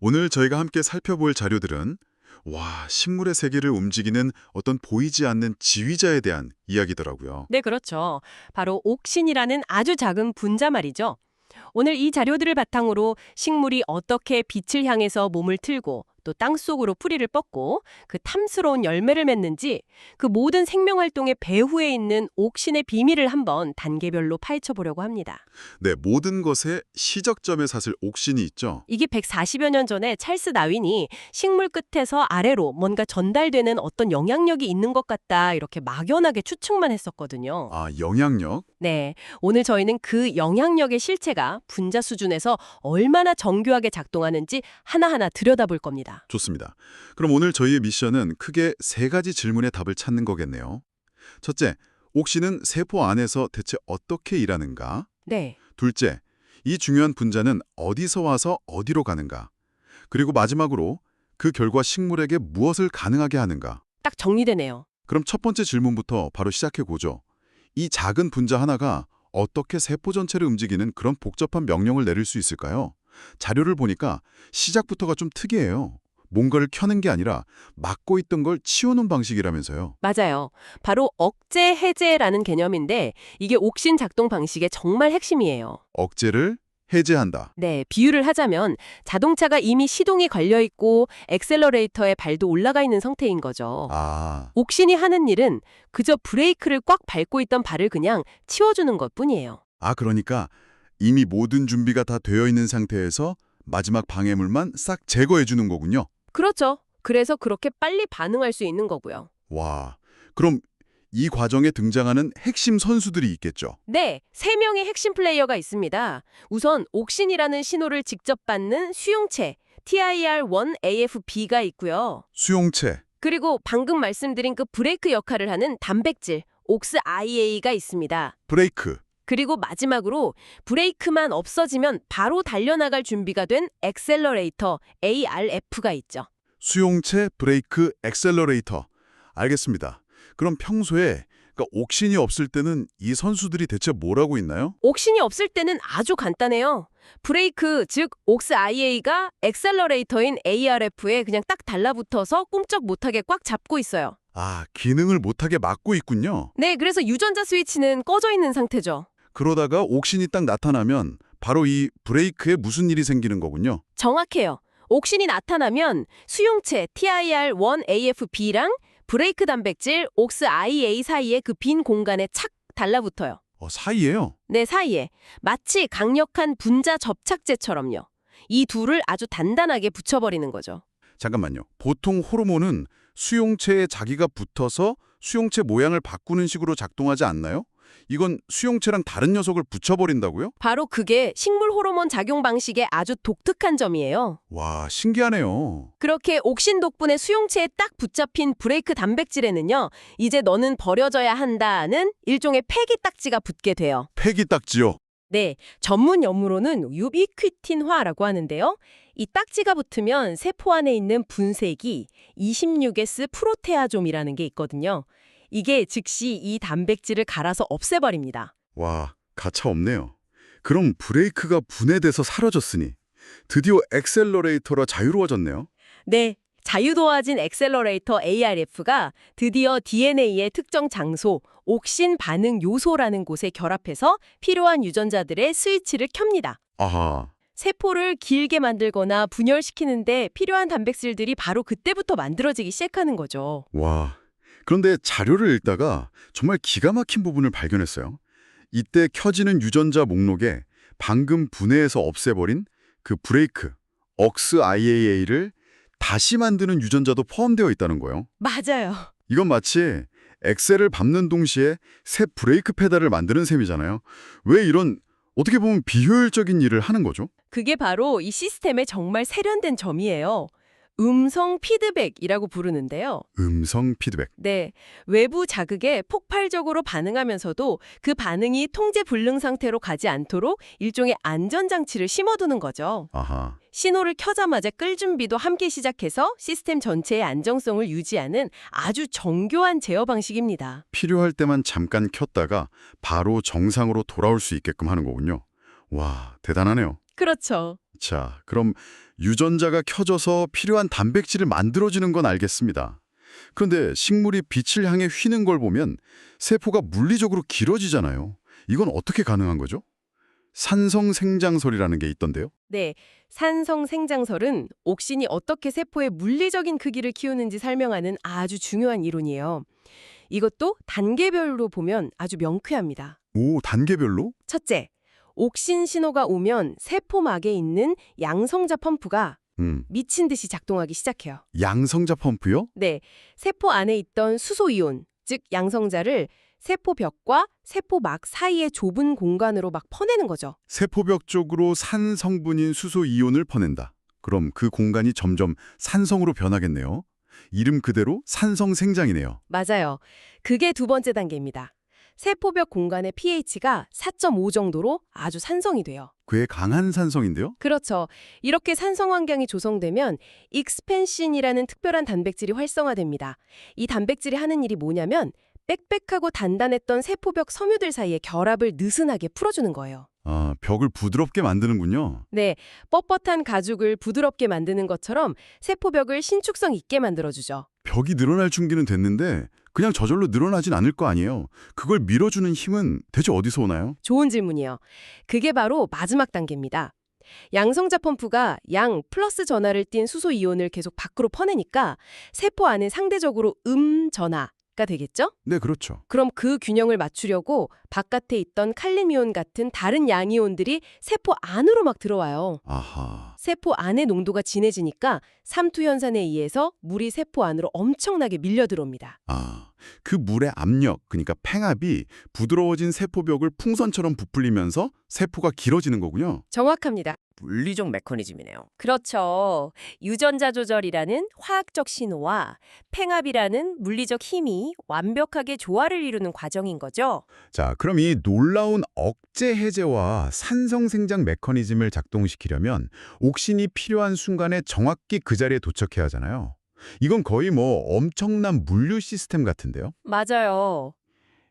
오늘 저희가 함께 살펴볼 자료들은 와, 식물의 세계를 움직이는 어떤 보이지 않는 지휘자에 대한 이야기더라고요. 네, 그렇죠. 바로 옥신이라는 아주 작은 분자 말이죠. 오늘 이 자료들을 바탕으로 식물이 어떻게 빛을 향해서 몸을 틀고 또 땅속으로 뿌리를 뻗고 그 탐스러운 열매를 맺는지 그 모든 생명 활동의 배후에 있는 옥신의 비밀을 한번 단계별로 파헤쳐 보려고 합니다. 네, 모든 것에 시작점에 사실 옥신이 있죠. 이게 140여 년 전에 찰스 다윈이 식물 끝에서 아래로 뭔가 전달되는 어떤 영향력이 있는 것 같다 이렇게 막연하게 추측만 했었거든요. 아, 영향력? 네, 오늘 저희는 그 영향력의 실체가 분자 수준에서 얼마나 정교하게 작동하는지 하나하나 들여다볼 겁니다. 좋습니다. 그럼 오늘 저희의 미션은 크게 세 가지 질문의 답을 찾는 거겠네요. 첫째, 옥신은 세포 안에서 대체 어떻게 일하는가? 네, 둘째, 이 중요한 분자는 어디서 와서 어디로 가는가? 그리고 마지막으로 그 결과 식물에게 무엇을 가능하게 하는가? 딱 정리되네요. 그럼 첫 번째 질문부터 바로 시작해 보죠. 이 작은 분자 하나가 어떻게 세포 전체를 움직이는 그런 복잡한 명령을 내릴 수 있을까요? 자료를 보니까 시작부터가 좀 특이해요. 뭔가를 켜는 게 아니라 막고 있던 걸 치우는 방식이라면서요. 맞아요. 바로 억제 해제라는 개념인데 이게 옥신 작동 방식의 정말 핵심이에요. 억제를 해제한다. 네, 비유를 하자면 자동차가 이미 시동이 걸려 있고 엑셀러레이터에 발도 올라가 있는 상태인 거죠. 아, 옥신이 하는 일은 그저 브레이크를 꽉 밟고 있던 발을 그냥 치워주는 것뿐이에요. 아 그러니까 이미 모든 준비가 다 되어 있는 상태에서 마지막 방해물만 싹 제거해 주는 거군요. 그렇죠. 그래서 그렇게 빨리 반응할 수 있는 거고요. 와, 그럼 이 과정에 등장하는 핵심 선수들이 있겠죠. 네, 세 명의 핵심 플레이어가 있습니다. 우선 옥신이라는 신호를 직접 받는 수용체 TIR1AFB가 있고요. 수용체, 그리고 방금 말씀드린 그 브레이크 역할을 하는 단백질 옥스 IA가 있습니다. 브레이크, 그리고 마지막으로 브레이크만 없어지면 바로 달려나갈 준비가 된 엑셀러레이터 ARF가 있죠. 수용체, 브레이크, 엑셀러레이터. 알겠습니다. 그럼 평소에 그러니까 옥신이 없을 때는 이 선수들이 대체 뭘 하고 있나요? 옥신이 없을 때는 아주 간단해요. 브레이크, 즉 옥스 IA가 엑셀러레이터인 ARF에 그냥 딱 달라붙어서 꼼짝 못하게 꽉 잡고 있어요. 아, 기능을 못하게 막고 있군요. 네, 그래서 유전자 스위치는 꺼져 있는 상태죠. 그러다가 옥신이 딱 나타나면 바로 이 브레이크에 무슨 일이 생기는 거군요. 정확해요. 옥신이 나타나면 수용체 TIR1AFB랑 브레이크 단백질 옥스 IA 사이에 그빈 공간에 착 달라붙어요. 어, 사이에요. 네 사이에 마치 강력한 분자 접착제처럼요. 이 둘을 아주 단단하게 붙여버리는 거죠. 잠깐만요. 보통 호르몬은 수용체에 자기가 붙어서 수용체 모양을 바꾸는 식으로 작동하지 않나요? 이건 수용체랑 다른 녀석을 붙여버린다고요? 바로 그게 식물 호르몬 작용 방식의 아주 독특한 점이에요. 와, 신기하네요. 그렇게 옥신 덕분에 수용체에 딱 붙잡힌 브레이크 단백질에는요. 이제 너는 버려져야 한다는 일종의 폐기 딱지가 붙게 돼요. 폐기 딱지요. 네, 전문 용어로는 유비퀴틴화라고 하는데요. 이 딱지가 붙으면 세포 안에 있는 분쇄기 26S 프로테아좀이라는 게 있거든요. 이게 즉시 이 단백질을 갈아서 없애버립니다. 와, 가차 없네요. 그럼 브레이크가 분해돼서 사라졌으니 드디어 엑셀러레이터라 자유로워졌네요. 네, 자유도화진 엑셀러레이터 ARF가 드디어 DNA의 특정 장소, 옥신 반응 요소라는 곳에 결합해서 필요한 유전자들의 스위치를 켭니다. 아하, 세포를 길게 만들거나 분열시키는데 필요한 단백질들이 바로 그때부터 만들어지기 시작하는 거죠. 와. 그런데 자료를 읽다가 정말 기가 막힌 부분을 발견했어요. 이때 켜지는 유전자 목록에 방금 분해해서 없애버린 그 브레이크, 억스 IAA를 다시 만드는 유전자도 포함되어 있다는 거예요. 맞아요. 이건 마치 엑셀을 밟는 동시에 새 브레이크 페달을 만드는 셈이잖아요. 왜 이런 어떻게 보면 비효율적인 일을 하는 거죠? 그게 바로 이 시스템의 정말 세련된 점이에요. 음성 피드백이라고 부르는데요. 음성 피드백. 네, 외부 자극에 폭발적으로 반응하면서도 그 반응이 통제 불능 상태로 가지 않도록 일종의 안전장치를 심어두는 거죠. 아하. 신호를 켜자마자 끌 준비도 함께 시작해서 시스템 전체의 안정성을 유지하는 아주 정교한 제어 방식입니다. 필요할 때만 잠깐 켰다가 바로 정상으로 돌아올 수 있게끔 하는 거군요. 와, 대단하네요. 그렇죠. 자, 그럼 유전자가 켜져서 필요한 단백질을 만들어지는 건 알겠습니다. 그런데 식물이 빛을 향해 휘는 걸 보면 세포가 물리적으로 길어지잖아요. 이건 어떻게 가능한 거죠? 산성 생장설이라는 게 있던데요. 네, 산성 생장설은 옥신이 어떻게 세포의 물리적인 크기를 키우는지 설명하는 아주 중요한 이론이에요. 이것도 단계별로 보면 아주 명쾌합니다. 오, 단계별로? 첫째, 옥신 신호가 오면 세포막에 있는 양성자 펌프가 음, 미친 듯이 작동하기 시작해요. 양성자 펌프요? 네, 세포 안에 있던 수소이온, 즉 양성자를 세포벽과 세포막 사이의 좁은 공간으로 막 퍼내는 거죠. 세포벽 쪽으로 산 성분인 수소 이온을 퍼낸다. 그럼 그 공간이 점점 산성으로 변하겠네요. 이름 그대로 산성 생장이네요. 맞아요. 그게 두 번째 단계입니다. 세포벽 공간의 pH가 4.5 정도로 아주 산성이 돼요. 꽤 강한 산성인데요. 그렇죠. 이렇게 산성 환경이 조성되면 익스펜신이라는 특별한 단백질이 활성화됩니다. 이 단백질이 하는 일이 뭐냐면 빽빽하고 단단했던 세포벽 섬유들 사이의 결합을 느슨하게 풀어주는 거예요. 아, 벽을 부드럽게 만드는군요. 네, 뻣뻣한 가죽을 부드럽게 만드는 것처럼 세포벽을 신축성 있게 만들어주죠. 벽이 늘어날 준비는 됐는데 그냥 저절로 늘어나진 않을 거 아니에요. 그걸 밀어주는 힘은 대체 어디서 오나요? 좋은 질문이요. 그게 바로 마지막 단계입니다. 양성자 펌프가 양 플러스 전하를 띤 수소 이온을 계속 밖으로 퍼내니까 세포 안에 상대적으로 음 전하 가 되겠죠? 네, 그렇죠. 그럼 그 균형을 맞추려고 바깥에 있던 칼륨이온 같은 다른 양이온들이 세포 안으로 막 들어와요. 아하. 세포 안의 농도가 진해지니까 삼투 현상에 의해서 물이 세포 안으로 엄청나게 밀려 들어옵니다. 아, 그 물의 압력, 그러니까 팽압이 부드러워진 세포벽을 풍선처럼 부풀리면서 세포가 길어지는 거군요. 정확합니다. 물리적 메커니즘이네요. 그렇죠. 유전자 조절이라는 화학적 신호와 팽압이라는 물리적 힘이 완벽하게 조화를 이루는 과정인 거죠. 자, 그럼 이 놀라운 억제 해제와 산성 생장 메커니즘을 작동시키려면 옥신이 필요한 순간에 정확히 그 자리에 도착해야 하잖아요. 이건 거의 뭐 엄청난 물류 시스템 같은데요. 맞아요.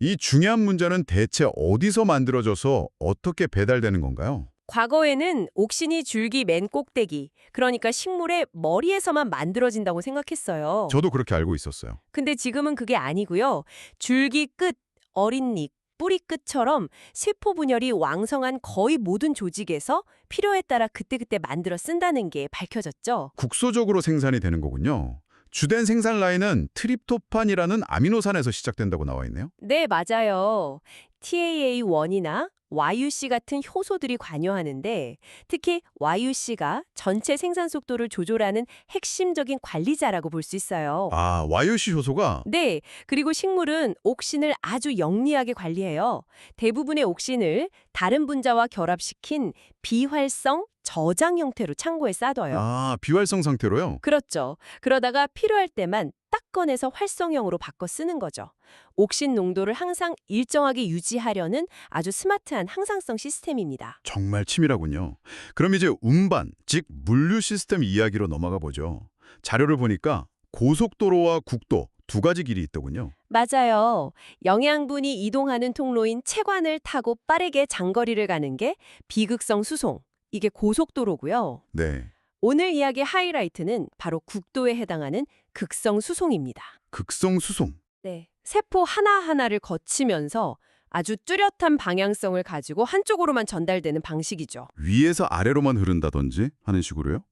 이 중요한 문제는 대체 어디서 만들어져서 어떻게 배달되는 건가요? 과거에는 옥신이 줄기 맨 꼭대기, 그러니까 식물의 머리에서만 만들어진다고 생각했어요. 저도 그렇게 알고 있었어요. 근데 지금은 그게 아니고요. 줄기 끝, 어린 잎, 뿌리 끝처럼 세포 분열이 왕성한 거의 모든 조직에서 필요에 따라 그때그때 만들어 쓴다는 게 밝혀졌죠. 국소적으로 생산이 되는 거군요. 주된 생산 라인은 트립토판이라는 아미노산에서 시작된다고 나와 있네요. 네, 맞아요. TAA1이나 YUC 같은 효소들이 관여하는데 특히 YUC가 전체 생산 속도를 조절하는 핵심적인 관리자라고 볼 수 있어요. 아, YOC 효소가 네, 그리고 식물은 옥신을 아주 영리하게 관리해요. 대부분의 옥신을 다른 분자와 결합시킨 비활성 저장 형태로 창고에 쌓아둬요. 아, 비활성 상태로요. 그렇죠. 그러다가 필요할 때만 딱 꺼내서 활성형으로 바꿔 쓰는 거죠. 옥신 농도를 항상 일정하게 유지하려는 아주 스마트한 항상성 시스템입니다. 정말 치밀하군요. 그럼 이제 운반, 즉 물류 시스템 이야기로 넘어가 보죠. 자료를 보니까 고속도로와 국도 두 가지 길이 있더군요. 맞아요. 영양분이 이동하는 통로인 체관을 타고 빠르게 장거리를 가는 게 비극성 수송. 이게 고속도로고요. 네. 오늘 이야기 하이라이트는 바로 국도에 해당하는 극성 수송입니다. 극성 수송. 네. 세포 하나하나를 거치면서 아주 뚜렷한 방향성을 가지고 한쪽으로만 전달되는 방식이죠. 위에서 아래로만 흐른다든지 하는 식으로요?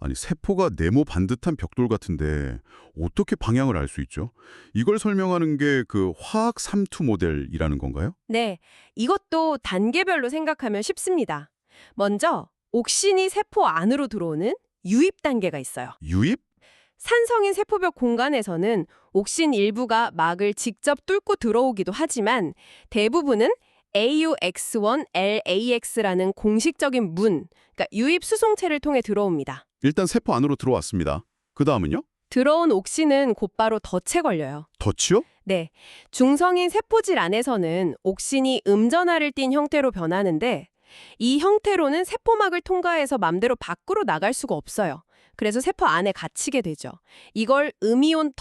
아니, 세포가 네모 반듯한 벽돌 같은데 어떻게 방향을 알 수 있죠? 이걸 설명하는 게 그 화학 삼투 모델이라는 건가요? 네. 이것도 단계별로 생각하면 쉽습니다. 먼저 옥신이 세포 안으로 들어오는 유입 단계가 있어요. 유입? 산성인 세포벽 공간에서는 옥신 일부가 막을 직접 뚫고 들어오기도 하지만 대부분은 AUX1LAX라는 공식적인 문, 그러니까 유입 수송체를 통해 들어옵니다. 일단 세포 안으로 들어왔습니다. 그 다음은요? 들어온 옥신은 곧바로 덫에 걸려요. 덫이요? 네. 중성인 세포질 안에서는 옥신이 음전하를 띤 형태로 변하는데 이 형태로는 세포막을 통과해서 맘대로 밖으로 나갈 수가 없어요. 그래서 세포 안에 갇히게 되죠. 이걸 음이온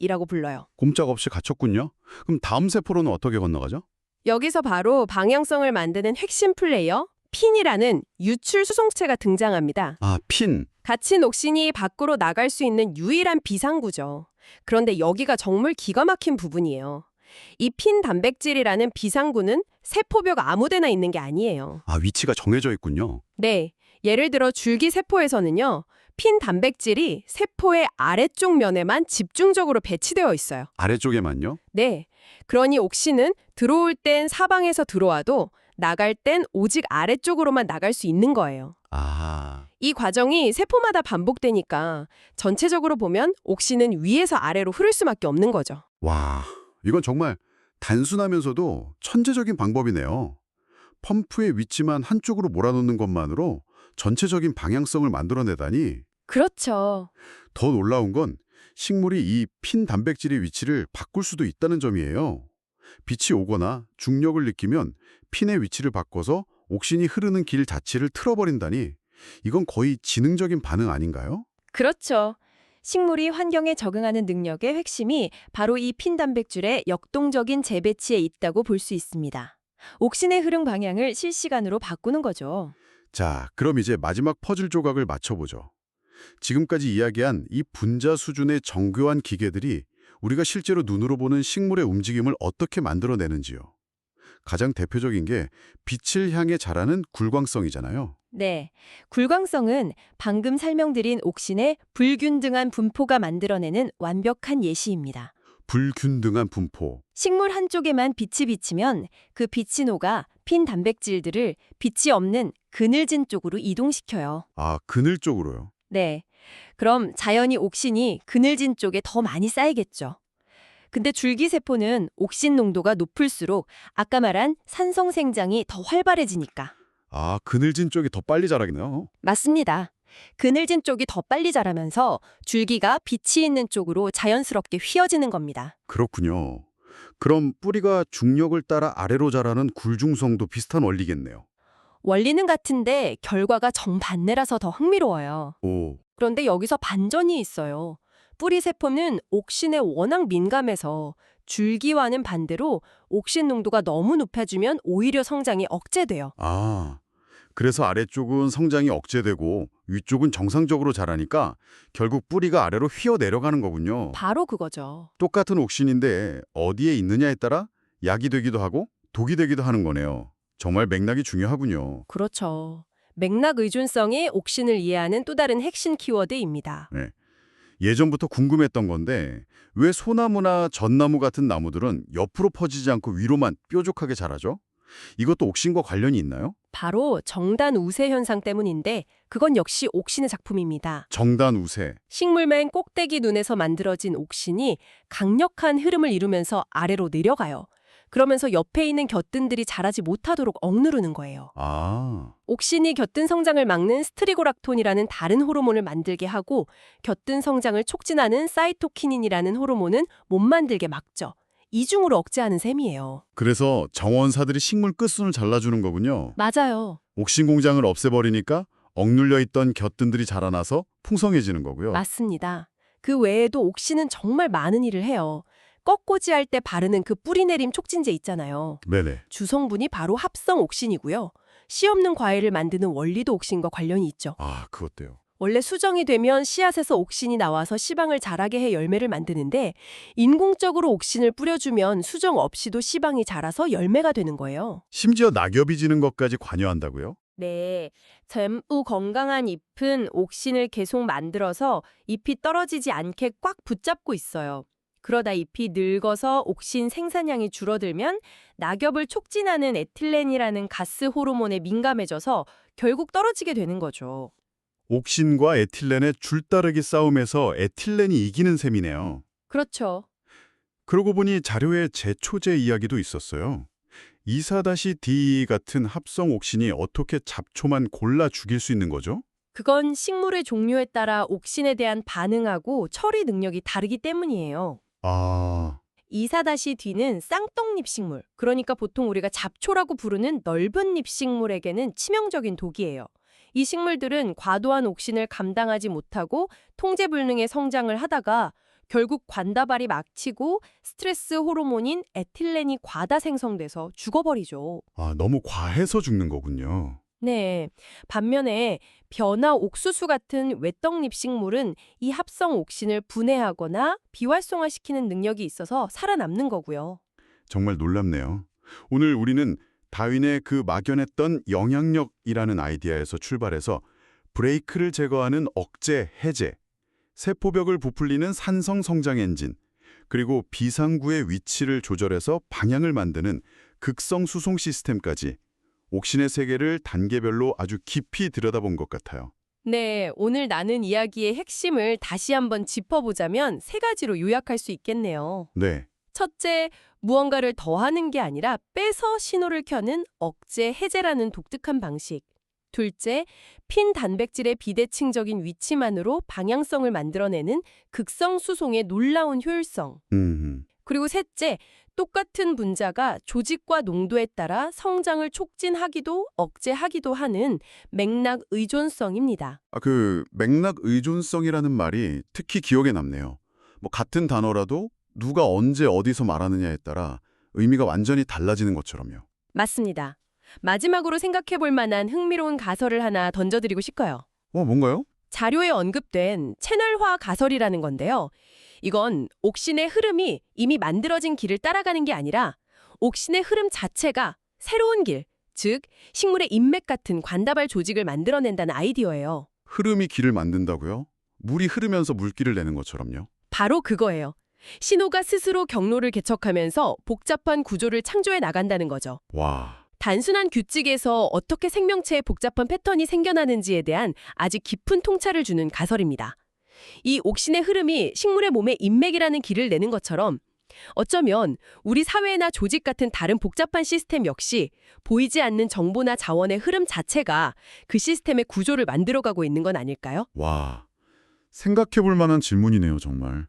덫이라고 불러요. 꼼짝없이 갇혔군요. 그럼 다음 세포로는 어떻게 건너가죠? 여기서 바로 방향성을 만드는 핵심 플레이어 핀이라는 유출 수송체가 등장합니다. 아, 핀. 갇힌 옥신이 밖으로 나갈 수 있는 유일한 비상구죠. 그런데 여기가 정말 기가 막힌 부분이에요. 이 핀 단백질이라는 비상구는 세포벽 아무데나 있는 게 아니에요. 아, 위치가 정해져 있군요. 네. 예를 들어 줄기 세포에서는요. 핀 단백질이 세포의 아래쪽 면에만 집중적으로 배치되어 있어요. 아래쪽에만요? 네. 그러니 옥신은 들어올 땐 사방에서 들어와도 나갈 땐 오직 아래쪽으로만 나갈 수 있는 거예요. 아, 이 과정이 세포마다 반복되니까 전체적으로 보면 옥신은 위에서 아래로 흐를 수밖에 없는 거죠. 와, 이건 정말 단순하면서도 천재적인 방법이네요. 펌프의 위치만 한쪽으로 몰아놓는 것만으로 전체적인 방향성을 만들어내다니 그렇죠. 더 놀라운 건 식물이 이 핀 단백질의 위치를 바꿀 수도 있다는 점이에요. 빛이 오거나 중력을 느끼면 핀의 위치를 바꿔서 옥신이 흐르는 길 자체를 틀어버린다니 이건 거의 지능적인 반응 아닌가요? 그렇죠. 식물이 환경에 적응하는 능력의 핵심이 바로 이 핀 단백질의 역동적인 재배치에 있다고 볼 수 있습니다. 옥신의 흐름 방향을 실시간으로 바꾸는 거죠. 자, 그럼 이제 마지막 퍼즐 조각을 맞춰보죠. 지금까지 이야기한 이 분자 수준의 정교한 기계들이 우리가 실제로 눈으로 보는 식물의 움직임을 어떻게 만들어내는지요. 가장 대표적인 게 빛을 향해 자라는 굴광성이잖아요. 네. 굴광성은 방금 설명드린 옥신의 불균등한 분포가 만들어내는 완벽한 예시입니다. 불균등한 분포. 식물 한쪽에만 빛이 비치면 그 빛이 녹아 핀 단백질들을 빛이 없는 그늘진 쪽으로 이동시켜요. 아, 그늘 쪽으로요. 네. 그럼 자연히 옥신이 그늘진 쪽에 더 많이 쌓이겠죠. 근데 줄기세포는 옥신 농도가 높을수록 아까 말한 산성 생장이 더 활발해지니까. 아, 그늘진 쪽이 더 빨리 자라겠네요. 맞습니다. 그늘진 쪽이 더 빨리 자라면서 줄기가 빛이 있는 쪽으로 자연스럽게 휘어지는 겁니다. 그렇군요. 그럼 뿌리가 중력을 따라 아래로 자라는 굴중성도 비슷한 원리겠네요. 원리는 같은데 결과가 정반대라서 더 흥미로워요. 오, 그런데 여기서 반전이 있어요. 뿌리 세포는 옥신에 워낙 민감해서 줄기와는 반대로 옥신 농도가 너무 높아지면 오히려 성장이 억제돼요. 아, 그래서 아래쪽은 성장이 억제되고 위쪽은 정상적으로 자라니까 결국 뿌리가 아래로 휘어 내려가는 거군요. 바로 그거죠. 똑같은 옥신인데 어디에 있느냐에 따라 약이 되기도 하고 독이 되기도 하는 거네요. 정말 맥락이 중요하군요. 그렇죠. 맥락 의존성이 옥신을 이해하는 또 다른 핵심 키워드입니다. 예전부터 궁금했던 건데 왜 소나무나 전나무 같은 나무들은 옆으로 퍼지지 않고 위로만 뾰족하게 자라죠? 이것도 옥신과 관련이 있나요? 바로 정단 우세 현상 때문인데 그건 역시 옥신의 작품입니다. 정단 우세. 식물맨 꼭대기 눈에서 만들어진 옥신이 강력한 흐름을 이루면서 아래로 내려가요. 그러면서 옆에 있는 곁든들이 자라지 못하도록 억누르는 거예요. 아, 옥신이 곁든 성장을 막는 스트리고락톤이라는 다른 호르몬을 만들게 하고 곁든 성장을 촉진하는 사이토키닌이라는 호르몬은 못 만들게 막죠. 이중으로 억제하는 셈이에요. 그래서 정원사들이 식물 끝순을 잘라주는 거군요. 맞아요. 옥신 공장을 없애버리니까 억눌려 있던 곁든들이 자라나서 풍성해지는 거고요. 맞습니다. 그 외에도 옥신은 정말 많은 일을 해요. 꺾고지할 때 바르는 그 뿌리내림 촉진제 있잖아요. 네네. 주성분이 바로 합성 옥신이고요. 씨 없는 과일을 만드는 원리도 옥신과 관련이 있죠. 아, 그것도요. 원래 수정이 되면 씨앗에서 옥신이 나와서 씨방을 자라게 해 열매를 만드는데 인공적으로 옥신을 뿌려주면 수정 없이도 씨방이 자라서 열매가 되는 거예요. 심지어 낙엽이 지는 것까지 관여한다고요? 네, 젊고 건강한 잎은 옥신을 계속 만들어서 잎이 떨어지지 않게 꽉 붙잡고 있어요. 그러다 잎이 늙어서 옥신 생산량이 줄어들면 낙엽을 촉진하는 에틸렌이라는 가스 호르몬에 민감해져서 결국 떨어지게 되는 거죠. 옥신과 에틸렌의 줄다르기 싸움에서 에틸렌이 이기는 셈이네요. 그렇죠. 그러고 보니 자료에 제초제 이야기도 있었어요. 24-D 같은 합성 옥신이 어떻게 잡초만 골라 죽일 수 있는 거죠? 그건 식물의 종류에 따라 옥신에 대한 반응하고 처리 능력이 다르기 때문이에요. 아, 24-D는 쌍떡잎 식물, 그러니까 보통 우리가 잡초라고 부르는 넓은 잎 식물에게는 치명적인 독이에요. 이 식물들은 과도한 옥신을 감당하지 못하고 통제불능의 성장을 하다가 결국 관다발이 막히고 스트레스 호르몬인 에틸렌이 과다 생성돼서 죽어버리죠. 아, 너무 과해서 죽는 거군요. 네. 반면에 벼나 옥수수 같은 외떡잎 식물은 이 합성 옥신을 분해하거나 비활성화시키는 능력이 있어서 살아남는 거고요. 정말 놀랍네요. 오늘 우리는 다윈의 그 막연했던 영향력이라는 아이디어에서 출발해서 브레이크를 제거하는 억제 해제, 세포벽을 부풀리는 산성 성장 엔진, 그리고 비상구의 위치를 조절해서 방향을 만드는 극성 수송 시스템까지 옥신의 세계를 단계별로 아주 깊이 들여다본 것 같아요. 네, 오늘 나눈 이야기의 핵심을 다시 한번 짚어보자면 세 가지로 요약할 수 있겠네요. 네, 첫째, 무언가를 더하는 게 아니라 빼서 신호를 켜는 억제 해제라는 독특한 방식. 둘째, 핀 단백질의 비대칭적인 위치만으로 방향성을 만들어내는 극성 수송의 놀라운 효율성. 음, 그리고 셋째, 똑같은 분자가 조직과 농도에 따라 성장을 촉진하기도 억제하기도 하는 맥락 의존성입니다. 아, 그 맥락 의존성이라는 말이 특히 기억에 남네요. 뭐 같은 단어라도 누가 언제 어디서 말하느냐에 따라 의미가 완전히 달라지는 것처럼요. 맞습니다. 마지막으로 생각해 볼 만한 흥미로운 가설을 하나 던져드리고 싶어요. 어, 뭔가요? 자료에 언급된 채널화 가설이라는 건데요. 이건 옥신의 흐름이 이미 만들어진 길을 따라가는 게 아니라 옥신의 흐름 자체가 새로운 길, 즉 식물의 인맥 같은 관다발 조직을 만들어낸다는 아이디어예요. 흐름이 길을 만든다고요? 물이 흐르면서 물길을 내는 것처럼요. 바로 그거예요. 신호가 스스로 경로를 개척하면서 복잡한 구조를 창조해 나간다는 거죠. 와, 단순한 규칙에서 어떻게 생명체의 복잡한 패턴이 생겨나는지에 대한 아주 깊은 통찰을 주는 가설입니다. 이 옥신의 흐름이 식물의 몸에 인맥이라는 길을 내는 것처럼 어쩌면 우리 사회나 조직 같은 다른 복잡한 시스템 역시 보이지 않는 정보나 자원의 흐름 자체가 그 시스템의 구조를 만들어가고 있는 건 아닐까요? 와. 생각해 볼 만한 질문이네요, 정말.